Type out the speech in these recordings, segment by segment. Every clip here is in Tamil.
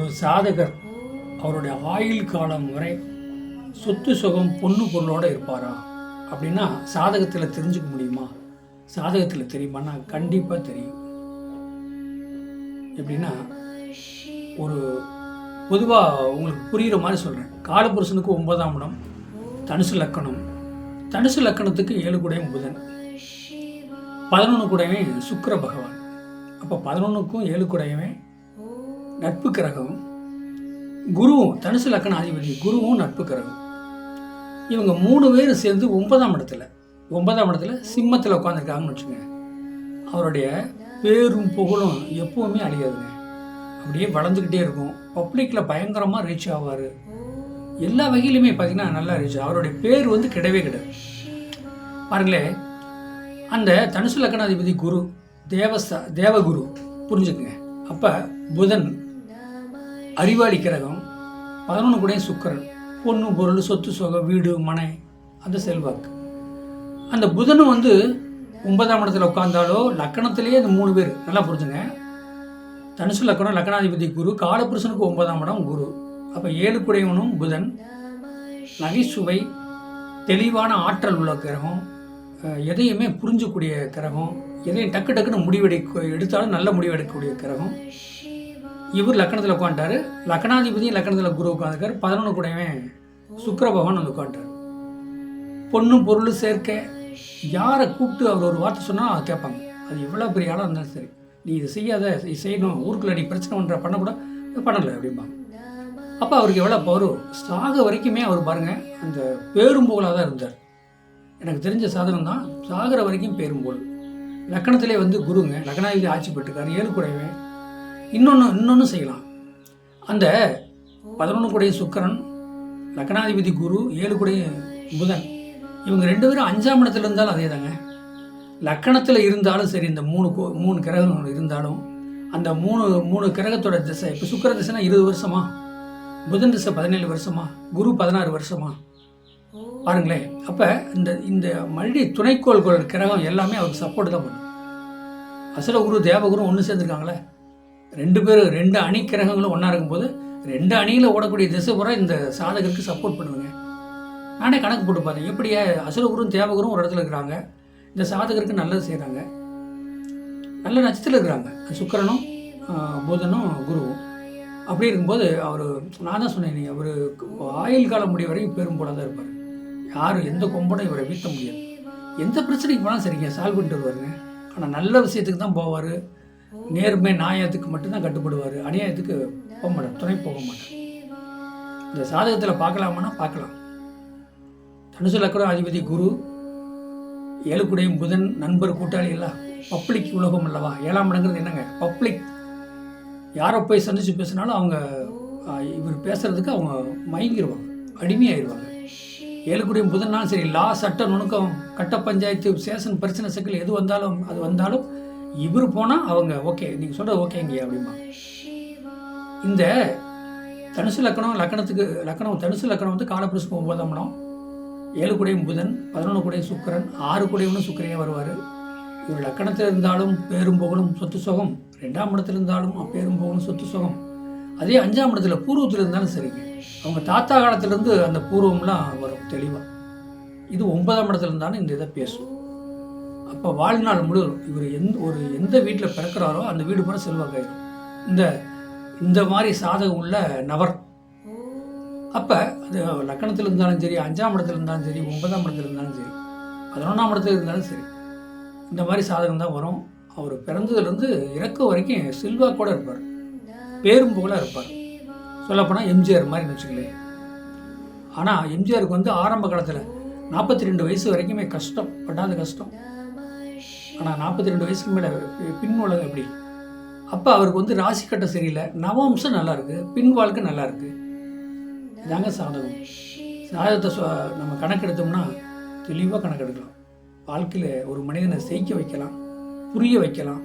ஒரு சாதகர் அவருடைய ஆயுள் காலம் வரை சொத்து சுகம் பொண்ணு பொருளோடு இருப்பாரா? அப்படின்னா சாதகத்தில் தெரிஞ்சுக்க முடியுமா? சாதகத்தில் தெரியுமான்னா கண்டிப்பாக தெரியும். எப்படின்னா ஒரு பொதுவாக உங்களுக்கு புரிகிற மாதிரி சொல்கிறேன் காலபுருஷனுக்கு ஒன்பதாம் இடம் தனுசு லக்கணம். தனுசு லக்கணத்துக்கு ஏழு கூடையும் புதன். பதினொன்று கூடவே சுக்கர பகவான். அப்போ பதினொன்றுக்கும் ஏழு கூடையவே நட்பு கிரகம் குருவும் தனுசு லக்கண அதிபதி குருவும் நட்பு கிரகம் இவங்க மூணு பேரும் சேர்ந்து ஒன்பதாம் இடத்துல ஒன்பதாம் இடத்துல சிம்மத்தில் உட்காந்துருக்காங்கன்னு வச்சுக்கோங்க. அவருடைய பேரும் புகழும் எப்பவுமே அழியாதுங்க. அப்படியே வளர்ந்துக்கிட்டே இருக்கும். பப்ளிக்கில் பயங்கரமாக ரீச் ஆவார். எல்லா வகையிலுமே பார்த்திங்கன்னா நல்லா ரீச் அவருடைய பேர் வந்து கிடையவே கிடையாது பாருங்களேன் அந்த தனுசு லக்கணாதிபதி குரு தேவச தேவகுரு புரிஞ்சுக்குங்க. அப்போ புதன் அறிவாளி கிரகம் பதினொன்று கூட சுக்கரன் பொண்ணு பொருள் சொத்து சுகம் வீடு மனை அந்த செல்வாக்கு. அந்த புதனும் வந்து ஒன்பதாம் இடத்துல உட்காந்தாலோ லக்கணத்திலேயே அந்த மூணு பேர். நல்லா புரிஞ்சுங்க. தனுசு லக்கணம் லக்கணாதிபதி குரு காலபுருஷனுக்கு ஒன்பதாம் இடம் குரு. அப்போ ஏழு குடையவனும் புதன். நகைச்சுவை தெளிவான ஆற்றல் உள்ள கிரகம். எதையுமே புரிஞ்சக்கூடிய கிரகம். எதையும் டக்கு டக்குன்னு முடிவெடுக்க எடுத்தாலும் நல்ல முடிவெடுக்கக்கூடிய கிரகம். இவர் லக்கணத்தில் உட்காந்துட்டாரு லக்கணாதிபதியும் லக்கணத்தில் குரு உட்காந்துருக்காரு பதினொன்று கூடவே சுக்கர பகவான் வந்து உட்காந்துட்டார் பொண்ணும் பொருள் சேர்க்க யாரை கூப்பிட்டு அவர் ஒரு வார்த்தை சொன்னால் அதை கேட்பாங்க. அது எவ்வளோ பெரிய ஆளாக இருந்தாலும் சரி. நீ இதை செய்யாத செய்யணும். ஊருக்குள்ள நீ பிரச்சனை பண்ணுற பண்ணக்கூட பண்ணலை அப்படிம்பாங்க. அப்போ அவருக்கு எவ்வளோ பவர் சாக வரைக்குமே அவர் பாருங்கள் அந்த பேரும் தான் இருந்தார். எனக்கு தெரிஞ்ச சாதனம் தான் சாகிற வரைக்கும் பேரும்போல் லக்கணத்திலே வந்து குருங்க லக்னாதிபதி ஆட்சி பெற்றுக்காரு ஏழு குறைவேன் இன்னொன்று இன்னொன்று செய்யலாம். அந்த பதினொன்று கூடைய சுக்கரன் லக்னாதிபதி குரு ஏழு கூடைய புதன் இவங்க ரெண்டு பேரும் அஞ்சாம் இடத்துல இருந்தாலும் அதே தாங்க லக்கணத்தில் இருந்தாலும் சரி இந்த மூணு கோ மூணு கிரகம் இருந்தாலும் அந்த மூணு மூணு கிரகத்தோட திசை இப்போ சுக்கர திசைனா இருபது வருஷமா? புதன் திசை பதினேழு வருஷமா? குரு பதினாறு வருஷமா? பாருங்களேன். அப்போ இந்த இந்த மறுபடி துணைக்கோள்கள் கிரகம் எல்லாமே அவருக்கு சப்போர்ட் தான் பண்ணும். அசல குரு தேவகுரு ஒன்று சேர்ந்துருக்காங்களே? ரெண்டு பேரும் ரெண்டு அணி கிரகங்களும் ஒன்றா இருக்கும்போது ரெண்டு அணியில் ஓடக்கூடிய திசை பூரா இந்த சாதகருக்கு சப்போர்ட் பண்ணுவேங்க நானே கணக்கு போட்டு பார்த்தேன். எப்படியா அசுரகுரும் தேவகுரும் ஒரு இடத்துல இருக்கிறாங்க. இந்த சாதகருக்கு நல்லது செய்கிறாங்க நல்ல நட்சத்திரத்தில் இருக்கிறாங்க. சுக்கிரனும் புதனும் குருவும். அப்படி இருக்கும்போது அவர் நான் தான் சொன்னேன் நீங்கள் அவர் ஆயுள் காலம் முடிய வரைக்கும் பெரும் போல தான் இருப்பார். யாரும் எந்த கொம்பனும் இவரை வீழ்த்த முடியாது. எந்த பிரச்சனைக்கு போனாலும் சரிங்க சால்வ் பண்ணிட்டு வருவாருங்க. ஆனால் நல்ல விஷயத்துக்கு தான் போவார். நேர்மை நியாயத்துக்கு மட்டும்தான் கட்டுப்படுவார். அநியாயத்துக்கு போக மாட்டார். துணை போக மாட்டார். இந்த சாதகத்தில் பார்க்கலாமான்னா பார்க்கலாம். தனுசு லக்கணம் அதிபதி குரு ஏழுக்குடையும் புதன் நண்பர் கூட்டாளி எல்லாம் பப்ளிக் உலகம் அல்லவா? ஏழாம் இடங்கிறது என்னங்க? பப்ளிக். யாரை போய் சந்திச்சு பேசினாலும் அவங்க இவர் பேசுறதுக்கு அவங்க மயங்கிடுவாங்க அடிமையாயிருவாங்க. ஏழுக்குடையும் புதன்னாலும் சரி லா சட்ட நுணுக்கம் கட்ட பஞ்சாயத்து சேஷன் பிரச்சனை சிக்கல் எது வந்தாலும் அது வந்தாலும் இவர் போனால் அவங்க ஓகே நீங்கள் சொல்கிறது ஓகேங்க அப்படிமா இந்த தனுசு லக்கணம் லக்கணத்துக்கு லக்கணம் தனுசு லக்கணம் வந்து காலப்புருஷுக்கு ஒன்பதாம் இடம் ஏழு குடையும் புதன் பதினொன்று குடையும் சுக்கரன் ஆறு குடையும் சுக்கரனே வருவார். இவர் லக்கணத்தில் இருந்தாலும் பேரும் புகழும் சொத்து சுகம். ரெண்டாம் இடத்துல இருந்தாலும் பேரும் புகழும் சொத்து சுகம். அதே அஞ்சாம் இடத்துல பூர்வத்தில் இருந்தாலும் சரிங்க அவங்க தாத்தா காலத்திலேருந்து அந்த பூர்வம்லாம் வரும் தெளிவாக இது ஒன்பதாம் இடத்துல இருந்தாலும் இந்த இதை பேசும். அப்போ வாழ்நாள் முழுவதும் இவர் எந்த ஒரு எந்த வீட்டில் பிறக்கிறாரோ அந்த வீடு பூரா செல்வாக்காயிடும் இந்த இந்த மாதிரி சாதகம் உள்ள நபர். அப்போ அது லக்கணத்தில் இருந்தாலும் சரி அஞ்சாம் இடத்துல இருந்தாலும் சரி ஒன்பதாம் இடத்துல இருந்தாலும் சரி பதினொன்றாம் இடத்துல இருந்தாலும் சரி இந்த மாதிரி சாதகம் தான் வரும். அவர் பிறந்ததுலேருந்து இறக்க வரைக்கும் செல்வாக்கோட இருப்பார். பேரும் புகழாக இருப்பார். சொல்லப்போனால் எம்ஜிஆர் மாதிரி வச்சுங்களேன் ஆனால் எம்ஜிஆருக்கு வந்து ஆரம்ப காலத்தில் நாற்பத்தி ரெண்டு வயசு வரைக்குமே கஷ்டம் பட்டாத கஷ்டம். ஆனால் நாற்பத்தி ரெண்டு வயசுக்கு மேலே பின் உலகம் எப்படி? அப்போ அவருக்கு வந்து ராசி கட்டம் சரியில்லை. நவம்சம் நல்லா இருக்கு. பின் வாழ்க்கை நல்லா இருக்கு. இதாங்க சாதகம். சாதகத்தை நம்ம கணக்கெடுத்தோம்னா தெளிவாக கணக்கெடுக்கலாம். வாழ்க்கையில் ஒரு மனிதனை ஜெயிக்க வைக்கலாம். புரிய வைக்கலாம்.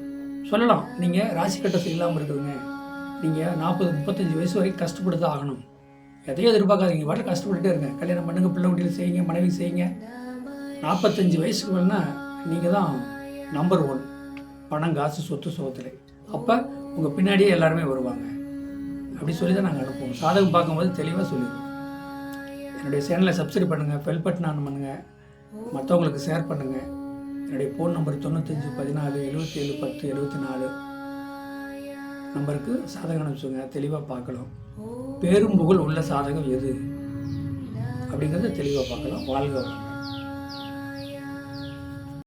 சொல்லலாம். நீங்கள் ராசி கட்டம் சரியில்லாமல் இருக்குதுங்க நீங்கள் நாற்பது முப்பத்தஞ்சு வயசு வரைக்கும் கஷ்டப்பட்டு தான் ஆகணும். எதையும் எதிர்பார்க்காதீங்க. பாட்டில் கஷ்டப்பட்டுட்டே இருங்க. கல்யாணம் பண்ணுங்க பிள்ளை குட்டியில் செய்யுங்க மனைவி செய்யுங்க. நாற்பத்தஞ்சு வயசுக்கு வேணால் நீங்கள் தான் நம்பர் ஒன் பணம் காசு சொத்து சுகத்தில். அப்போ உங்கள் பின்னாடியே எல்லாருமே வருவாங்க. அப்படி சொல்லி தான் நாங்கள் அனுப்புவோம். சாதகம் பார்க்கும்போது தெளிவாக சொல்லிடுவோம். என்னுடைய சேனலை சப்ஸ்கிரைப் பண்ணுங்கள் பெல் பட்டன் ஆன் பண்ணுங்கள் மற்றவங்களுக்கு ஷேர் பண்ணுங்கள் என்னுடைய ஃபோன் நம்பர் தொண்ணூத்தஞ்சு பதினாலு எழுபத்தி ஏழு பத்து எழுபத்தி நாலு நம்பருக்கு சாதகம் அனுப்பிச்சுங்க தெளிவாக பார்க்கலாம். பேரும் புகழ் உள்ள சாதகம் எது? அப்படிங்கிறத தெளிவாக பார்க்கலாம் வாழ்க வளமுடன்.